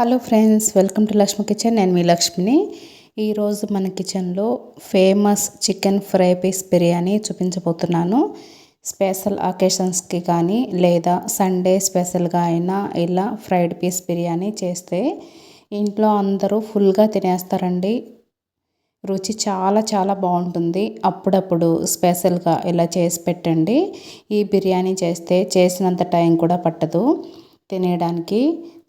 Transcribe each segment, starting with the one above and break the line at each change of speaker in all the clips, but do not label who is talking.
Hello friends welcome to Lakshmi kitchen. నేను మీ లక్ష్మిని. ఈరోజు మన కిచెన్లో famous chicken fry piece biryani చూపించబోతున్నాను. స్పెషల్ అకేషన్స్కి కానీ లేదా సండే స్పెషల్గా అయినా ఇలా ఫ్రైడ్ పీస్ బిర్యానీ చేస్తే ఇంట్లో అందరూ ఫుల్గా తినేస్తారండి. రుచి చాలా చాలా బాగుంటుంది. అప్పుడప్పుడు స్పెషల్గా ఇలా చేసి పెట్టండి. ఈ బిర్యానీ చేస్తే చేసినంత టైం కూడా పట్టదు. తినేయడానికి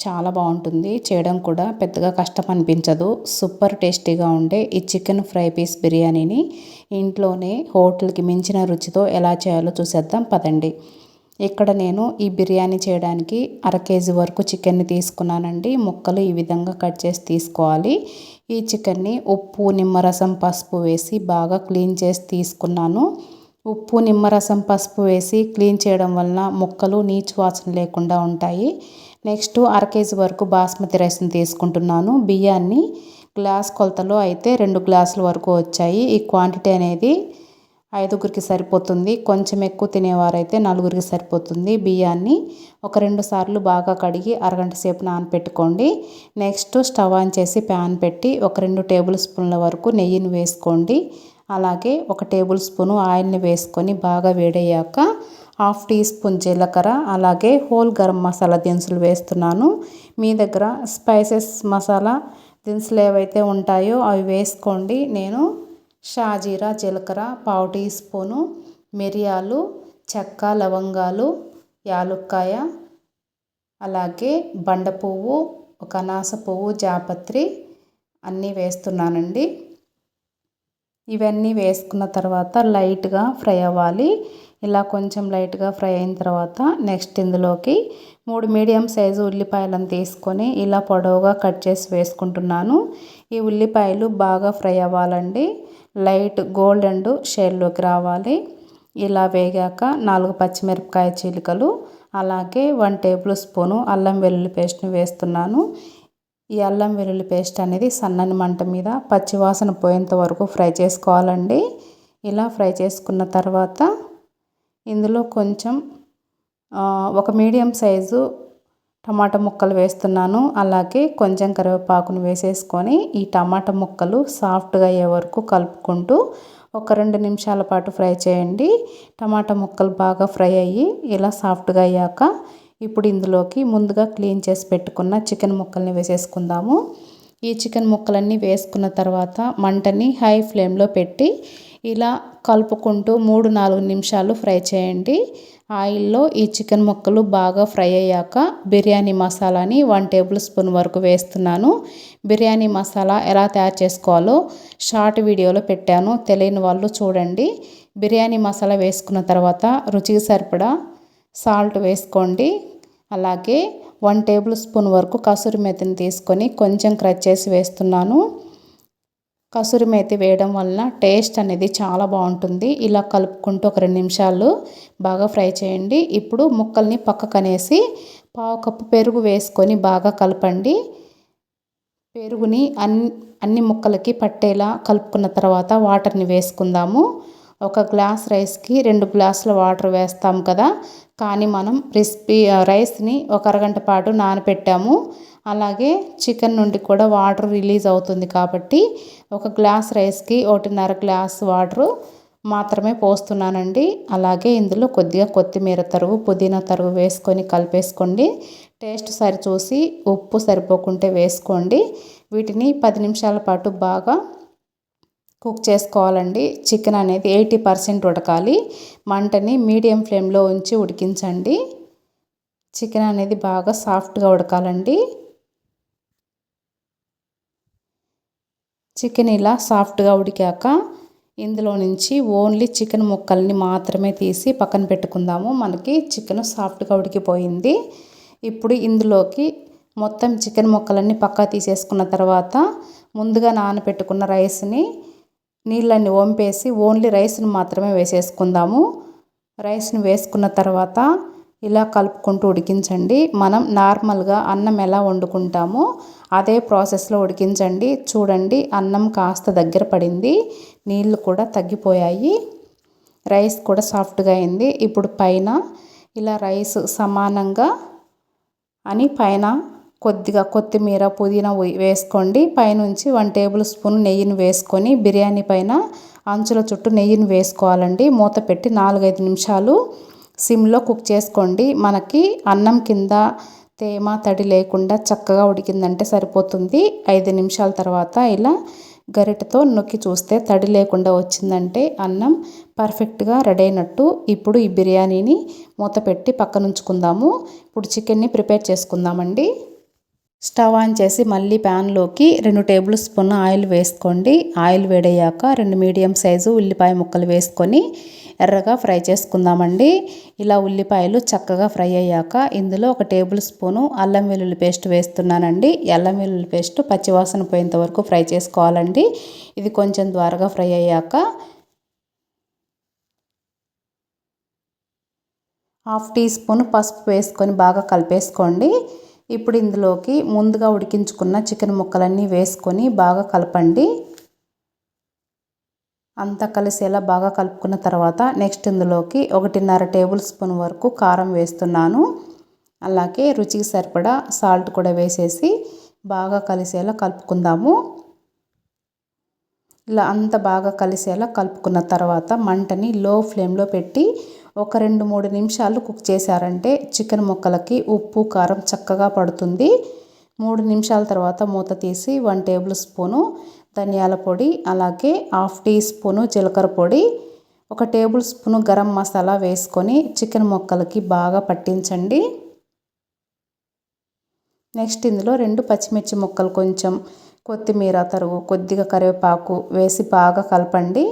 చాలా బాగుంటుంది. చేయడం కూడా పెద్దగా కష్టం అనిపించదు సూపర్ టేస్టీగా ఉండే ఈ చికెన్ ఫ్రై పీస్ బిర్యానీని ఇంట్లోనే హోటల్కి మించిన రుచితో ఎలా చేయాలో చూసేద్దాం. పదండి. ఇక్కడ నేను ఈ బిర్యానీ చేయడానికి అర కేజీ వరకు చికెన్ని తీసుకున్నానండి. ముక్కలు ఈ విధంగా కట్ చేసి తీసుకోవాలి. ఈ చికెన్ని ఉప్పు నిమ్మరసం పసుపు వేసి బాగా క్లీన్ చేసి తీసుకున్నాను. ఉప్పు నిమ్మరసం పసుపు వేసి క్లీన్ చేయడం వలన ముక్కలు నీచు వాసన లేకుండా ఉంటాయి. నెక్స్ట్ అర కేజీ వరకు బాస్మతి రైస్ని తీసుకుంటున్నాను. బియ్యాన్ని గ్లాస్ కొలతలో అయితే రెండు గ్లాసుల వరకు వచ్చాయి. ఈ క్వాంటిటీ అనేది ఐదుగురికి సరిపోతుంది. కొంచెం ఎక్కువ తినేవారైతే నలుగురికి సరిపోతుంది. బియ్యాన్ని ఒక రెండు సార్లు బాగా కడిగి అరగంట సేపు నానపెట్టుకోండి. నెక్స్ట్ స్టవ్ ఆన్ చేసి ప్యాన్ పెట్టి ఒక రెండు టేబుల్ స్పూన్ల వరకు నెయ్యిని వేసుకోండి. అలాగే ఒక టేబుల్ స్పూను ఆయిల్ని వేసుకొని బాగా వేడయ్యాక హాఫ్ టీ స్పూన్ జీలకర్ర అలాగే హోల్ గరం మసాలా దినుసులు వేస్తున్నాను. మీ దగ్గర స్పైసెస్ మసాలా దినుసులు ఏవైతే ఉంటాయో అవి వేసుకోండి. నేను షాజీరా జీలకర్ర పావు టీ స్పూను మిరియాలు చెక్క లవంగాలు యాలుక్కాయ అలాగే బండ పువ్వు ఒక అనాస పువ్వు జాపత్రి అన్నీ వేస్తున్నానండి. ఇవన్నీ వేసుకున్న తర్వాత లైట్గా ఫ్రై అవ్వాలి. ఇలా కొంచెం లైట్గా ఫ్రై అయిన తర్వాత నెక్స్ట్ ఇందులోకి మూడు మీడియం సైజు ఉల్లిపాయలను తీసుకొని ఇలా పొడవుగా కట్ చేసి వేసుకుంటున్నాను. ఈ ఉల్లిపాయలు బాగా ఫ్రై అవ్వాలండి. లైట్ గోల్డెన్ షేడ్లోకి రావాలి. ఇలా వేగాక నాలుగు పచ్చిమిరపకాయ చీలికలు అలాగే వన్ టేబుల్ స్పూను అల్లం వెల్లుల్లి పేస్ట్ని వేస్తున్నాను. ఈ అల్లం వెల్లుల్లి పేస్ట్ అనేది సన్నని మంట మీద పచ్చివాసన పోయేంత వరకు ఫ్రై చేసుకోవాలండి. ఇలా ఫ్రై చేసుకున్న తర్వాత ఇందులో కొంచెం ఒక మీడియం సైజు టమాటా ముక్కలు వేస్తున్నాను. అలాగే కొంచెం కరివేపాకును వేసేసుకొని ఈ టమాటా ముక్కలు సాఫ్ట్గా అయ్యే వరకు కలుపుకుంటూ ఒక రెండు నిమిషాల పాటు ఫ్రై చేయండి. టమాటా ముక్కలు బాగా ఫ్రై అయ్యి ఇలా సాఫ్ట్గా అయ్యాక ఇప్పుడు ఇందులోకి ముందుగా క్లీన్ చేసి పెట్టుకున్న చికెన్ ముక్కల్ని వేసేసుకుందాము. ఈ చికెన్ ముక్కలన్నీ వేసుకున్న తర్వాత మంటని హై ఫ్లేమ్లో పెట్టి ఇలా కలుపుకుంటూ మూడు నాలుగు నిమిషాలు ఫ్రై చేయండి. ఆయిల్లో ఈ చికెన్ ముక్కలు బాగా ఫ్రై అయ్యాక బిర్యానీ మసాలాని వన్ టేబుల్ స్పూన్ వరకు వేస్తున్నాను. బిర్యానీ మసాలా ఎలా తయారు చేసుకోవాలో షార్ట్ వీడియోలో పెట్టాను. తెలియని వాళ్ళు చూడండి. బిర్యానీ మసాలా వేసుకున్న తర్వాత రుచికి సరిపడా సాల్ట్ వేసుకోండి. అలాగే వన్ టేబుల్ స్పూన్ వరకు కసూరి మెతిని తీసుకొని కొంచెం క్రచ్ చేసి వేస్తున్నాను. కసూరి మేతి వేయడం వలన టేస్ట్ అనేది చాలా బాగుంటుంది. ఇలా కలుపుకుంటూ ఒక రెండు నిమిషాలు బాగా ఫ్రై చేయండి. ఇప్పుడు ముక్కల్ని పక్కకనేసి పావు కప్పు పెరుగు వేసుకొని బాగా కలపండి. పెరుగుని అన్ని అన్ని ముక్కలకి పట్టేలా కలుపుకున్న తర్వాత వాటర్ని వేసుకుందాము. ఒక గ్లాస్ రైస్కి రెండు గ్లాసుల వాటర్ వేస్తాం కదా కానీ మనం రెసిపీ రైస్ని ఒక అరగంట పాటు నానపెట్టాము. అలాగే చికెన్ నుండి కూడా వాటర్ రిలీజ్ అవుతుంది కాబట్టి ఒక గ్లాస్ రైస్కి ఒకటిన్నర గ్లాస్ వాటరు మాత్రమే పోస్తున్నానండి. అలాగే ఇందులో కొద్దిగా కొత్తిమీర తరుగు పుదీనా తరుగు వేసుకొని కలిపేసుకోండి. టేస్ట్ సరి చూసి ఉప్పు సరిపోకుంటే వేసుకోండి. వీటిని పది నిమిషాల పాటు బాగా కుక్ చేసుకోవాలండి. చికెన్ అనేది ఎయిటీ పర్సెంట్ ఉడకాలి. మంటని మీడియం ఫ్లేమ్లో ఉంచి ఉడికించండి. చికెన్ అనేది బాగా సాఫ్ట్గా ఉడకాలండి. చికెన్ ఇలా సాఫ్ట్గా ఉడికాక ఇందులో నుంచి ఓన్లీ చికెన్ ముక్కల్ని మాత్రమే తీసి పక్కన పెట్టుకుందాము. మనకి చికెన్ సాఫ్ట్గా ఉడికిపోయింది. ఇప్పుడు ఇందులోకి మొత్తం చికెన్ ముక్కలన్నీ పక్కా తీసేసుకున్న తర్వాత ముందుగా నానబెట్టుకున్న రైస్ని నీళ్ళని వంపేసి ఓన్లీ రైస్ను మాత్రమే వేసేసుకుందాము. రైస్ని వేసుకున్న తర్వాత ఇలా కలుపుకుంటూ ఉడికించండి. మనం నార్మల్గా అన్నం ఎలా వండుకుంటామో అదే ప్రాసెస్లో ఉడికించండి. చూడండి అన్నం కాస్త దగ్గర పడింది నీళ్ళు కూడా తగ్గిపోయాయి రైస్ కూడా సాఫ్ట్గా అయింది. ఇప్పుడు పైన ఇలా రైస్ సమానంగా అని పైన కొద్దిగా కొత్తిమీర పుదీనా వేసుకోండి. పైనుంచి వన్ టేబుల్ స్పూన్ నెయ్యిని వేసుకొని బిర్యానీ పైన అంచుల చుట్టూ నెయ్యిని వేసుకోవాలండి. మూత పెట్టి నాలుగైదు నిమిషాలు సిమ్లో కుక్ చేసుకోండి. మనకి అన్నం కింద తేమ తడి లేకుండా చక్కగా ఉడికిందంటే సరిపోతుంది. ఐదు నిమిషాల తర్వాత ఇలా గరిటతో నొక్కి చూస్తే తడి లేకుండా వచ్చిందంటే అన్నం పర్ఫెక్ట్గా రెడీ అయినట్టు ఇప్పుడు ఈ బిర్యానీని మూత పెట్టి పక్కనుంచుకుందాము. ఇప్పుడు చికెన్ని ప్రిపేర్ చేసుకుందామండి. స్టవ్ ఆన్ చేసి మళ్ళీ ప్యాన్లోకి రెండు టేబుల్ స్పూన్ ఆయిల్ వేసుకోండి. ఆయిల్ వేడయ్యాక రెండు మీడియం సైజు ఉల్లిపాయ ముక్కలు వేసుకొని ఎర్రగా ఫ్రై చేసుకుందామండి. ఇలా ఉల్లిపాయలు చక్కగా ఫ్రై అయ్యాక ఇందులో ఒక టేబుల్ స్పూను అల్లం వెల్లుల్లి పేస్ట్ వేస్తున్నానండి. అల్లం వెల్లుల్లి పేస్ట్ పచ్చివాసన పోయేంత వరకు ఫ్రై చేసుకోవాలండి. ఇది కొంచెం ద్వారగా ఫ్రై అయ్యాక హాఫ్ టీ స్పూన్ పసుపు వేసుకొని బాగా కలిపేసుకోండి. ఇప్పుడు ఇందులోకి ముందుగా ఉడికించుకున్న చికెన్ ముక్కలన్నీ వేసుకొని బాగా కలపండి. అంతా కలిసేలా బాగా కలుపుకున్న తర్వాత నెక్స్ట్ ఇందులోకి ఒకటిన్నర టేబుల్ స్పూన్ వరకు కారం వేస్తున్నాను. అలాగే రుచికి సరిపడా సాల్ట్ కూడా వేసేసి బాగా కలిసేలా కలుపుకుందాము. ఇలా అంత బాగా కలిసేలా కలుపుకున్న తర్వాత మంటని లో ఫ్లేమ్లో పెట్టి ఒక రెండు మూడు నిమిషాలు కుక్ చేశారంటే చికెన్ ముక్కలకి ఉప్పు కారం చక్కగా పడుతుంది. మూడు నిమిషాల తర్వాత మూత తీసి వన్ టేబుల్ స్పూను ధనియాల పొడి అలాగే హాఫ్ టీ స్పూను జీలకర్ర పొడి ఒక టేబుల్ స్పూను గరం మసాలా వేసుకొని చికెన్ ముక్కలకి బాగా పట్టించండి. నెక్స్ట్ ఇందులో రెండు పచ్చిమిర్చి ముక్కలు కొంచెం కొత్తిమీర తరుగు కొద్దిగా కరివేపాకు వేసి బాగా కలపండి.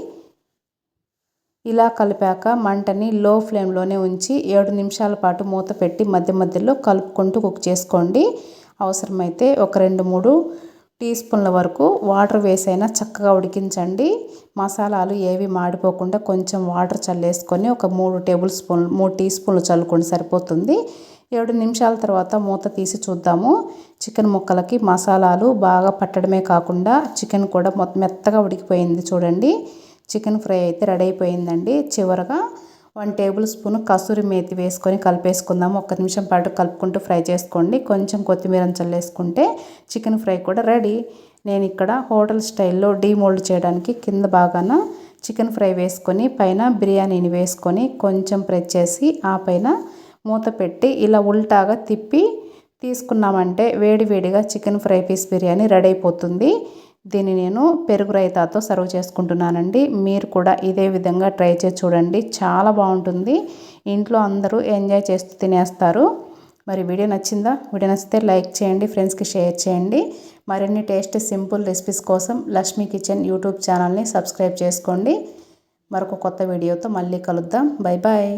ఇలా కలిపాక మంటని లో ఫ్లేమ్లోనే ఉంచి ఏడు నిమిషాల పాటు మూత పెట్టి మధ్య మధ్యలో కలుపుకుంటూ కుక్ చేసుకోండి. అవసరమైతే ఒక రెండు మూడు టీ స్పూన్ల వరకు వాటర్ వేసైనా చక్కగా ఉడికించండి. మసాలాలు ఏవి మాడిపోకుండా కొంచెం వాటర్ చల్లేసుకొని ఒక మూడు టేబుల్ స్పూన్ మూడు టీ స్పూన్లు చల్లుకొని సరిపోతుంది. ఏడు నిమిషాల తర్వాత మూత తీసి చూద్దాము. చికెన్ ముక్కలకి మసాలాలు బాగా పట్టడమే కాకుండా చికెన్ కూడా మొత్తం మెత్తగా ఉడికిపోయింది చూడండి. చికెన్ ఫ్రై అయితే రెడీ అయిపోయిందండి. చివరగా one table spoon kasuri methi వేసుకొని కలిపేసుకుందాము. ఒక్క నిమిషం పాటు కలుపుకుంటూ ఫ్రై చేసుకోండి. కొంచెం కొత్తిమీర చల్లేసుకుంటే చికెన్ ఫ్రై కూడా రెడీ. నేను ఇక్కడ హోటల్ స్టైల్లో డీమోల్డ్ చేయడానికి కింద బాగాన చికెన్ ఫ్రై వేసుకొని పైన బిర్యానీని వేసుకొని కొంచెం ప్రెస్ చేసి ఆ పైన మూత పెట్టి ఇలా ఉల్టాగా తిప్పి తీసుకున్నామంటే వేడివేడిగా chicken fry piece biryani ready అయిపోతుంది. దీన్ని నేను పెరుగు రైతాతో సర్వ్ చేసుకుంటున్నానండి. మీరు కూడా ఇదే విధంగా ట్రై చేసి చూడండి. చాలా బాగుంటుంది. ఇంట్లో అందరూ ఎంజాయ్ చేస్తూ తినేస్తారు. మరి వీడియో నచ్చిందా? వీడియో నచ్చితే లైక్ చేయండి ఫ్రెండ్స్కి షేర్ చేయండి. మరిన్ని టేస్ట్ సింపుల్ రెసిపీస్ కోసం లక్ష్మీ కిచెన్ యూట్యూబ్ ఛానల్ని సబ్స్క్రైబ్ చేసుకోండి. మరొక కొత్త వీడియోతో మళ్ళీ కలుద్దాం. Bye bye.